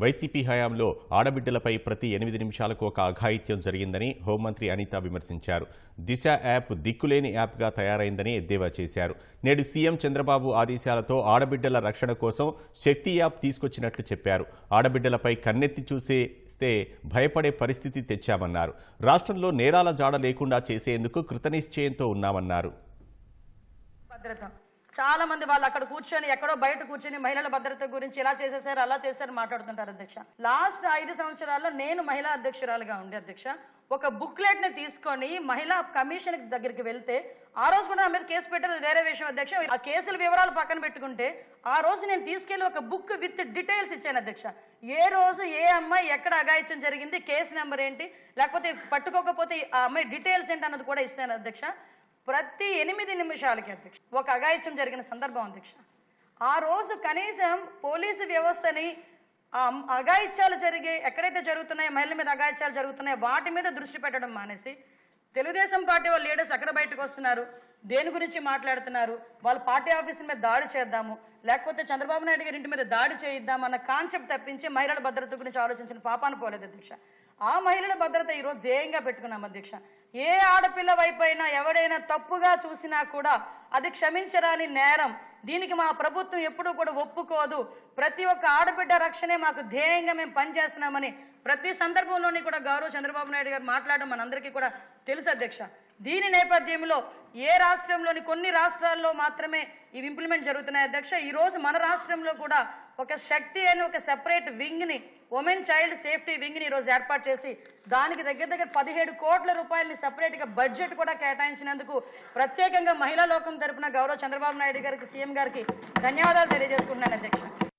YCP హయాంలో ఆడబిడ్డలపై ప్రతి ఎనిమిది నిమిషాలకు ఒక అఘాయిత్యం జరిగిందని హోంమంత్రి అనిత విమర్శించారు. దిశ యాప్ దిక్కులేని యాప్గా తయారైందని ఎద్దేవా చేశారు. నేడు సీఎం చంద్రబాబు ఆదేశాలతో ఆడబిడ్డల రక్షణ కోసం శక్తి యాప్ తీసుకొచ్చినట్లు చెప్పారు. ఆడబిడ్డలపై కన్నెత్తి చూసేస్తే భయపడే పరిస్థితి తెచ్చామన్నారు. రాష్ట్రంలో నేరాల జాడ లేకుండా చేసేందుకు కృతనిశ్చయంతో ఉన్నామన్నారు. భద్రత చాలా మంది వాళ్ళు అక్కడ కూర్చొని ఎక్కడో బయట కూర్చొని మహిళల భద్రత గురించి ఇలా చేసేసారు అలా చేశారు మాట్లాడుతుంటారు అధ్యక్ష. లాస్ట్ ఐదు సంవత్సరాల్లో నేను మహిళా అధ్యక్షురాలుగా ఉండే అధ్యక్ష. ఒక బుక్లెట్ని తీసుకొని మహిళా కమిషన్ దగ్గరికి వెళ్తే ఆ రోజు కూడా నా మీద కేసు పెట్టారు వేరే విషయం అధ్యక్ష. ఆ కేసుల వివరాలు పక్కన పెట్టుకుంటే ఆ రోజు నేను తీసుకెళ్ళి ఒక బుక్ విత్ డీటెయిల్స్ ఇచ్చాను అధ్యక్ష. ఏ రోజు ఏ అమ్మాయి ఎక్కడ అగాయిత్యం జరిగింది కేసు నెంబర్ ఏంటి లేకపోతే పట్టుకోకపోతే ఆ అమ్మాయి డీటెయిల్స్ ఏంటి అన్నది కూడా ఇస్తాను అధ్యక్ష. ప్రతి ఎనిమిది నిమిషాలకి అధ్యక్ష. ఒక అఘాయిత్యం జరిగిన సందర్భం అధ్యక్ష. ఆ రోజు కనీసం పోలీసు వ్యవస్థని అఘాయిత్యాలు జరిగే ఎక్కడైతే జరుగుతున్నాయో మహిళల మీద అఘాయిత్యాలు జరుగుతున్నాయో వాటి మీద దృష్టి పెట్టడం మానేసి తెలుగుదేశం పార్టీ వాళ్ళ లీడర్స్ ఎక్కడ బయటకు వస్తున్నారు? దేని గురించి మాట్లాడుతున్నారు? వాళ్ళ పార్టీ ఆఫీసుల మీద దాడి చేద్దాము లేకపోతే చంద్రబాబు నాయుడు గారి ఇంటి మీద దాడి చేయిద్దాం అన్న కాన్సెప్ట్ తప్పించి మహిళల భద్రత గురించి ఆలోచించిన పాపాను పోలేదు అధ్యక్ష. ఆ మహిళల భద్రత ఈరోజు ధ్యేయంగా పెట్టుకున్నాం అధ్యక్ష. ఏ ఆడపిల్ల వైపు అయినా ఎవడైనా తప్పుగా చూసినా కూడా అది క్షమించరాని నేరం. దీనికి మా ప్రభుత్వం ఎప్పుడూ కూడా ఒప్పుకోదు. ప్రతి ఒక్క ఆడబిడ్డ రక్షణే మాకు ధ్యేయంగా మేము పనిచేస్తున్నామని ప్రతి సందర్భంలోని కూడా గౌరవ చంద్రబాబు నాయుడు గారు మాట్లాడడం మనందరికీ కూడా తెలుసు అధ్యక్ష. దీని నేపథ్యంలో ఏ రాష్ట్రంలోని కొన్ని రాష్ట్రాల్లో మాత్రమే ఇవి ఇంప్లిమెంట్ జరుగుతున్నాయి. అధ్యక్ష ఈరోజు మన రాష్ట్రంలో కూడా ఒక శక్తి అని ఒక సెపరేట్ వింగ్ని ఉమెన్ చైల్డ్ సేఫ్టీ వింగ్ని ఈ రోజు ఏర్పాటు చేసి దానికి దగ్గర దగ్గర పదిహేడు కోట్ల రూపాయలని సెపరేట్గా బడ్జెట్ కూడా కేటాయించినందుకు ప్రత్యేకంగా మహిళా లోకం తరపున గౌరవ చంద్రబాబు నాయుడు గారికి సీఎం గారికి ధన్యవాదాలు తెలియజేసుకుంటున్నాను అధ్యక్ష.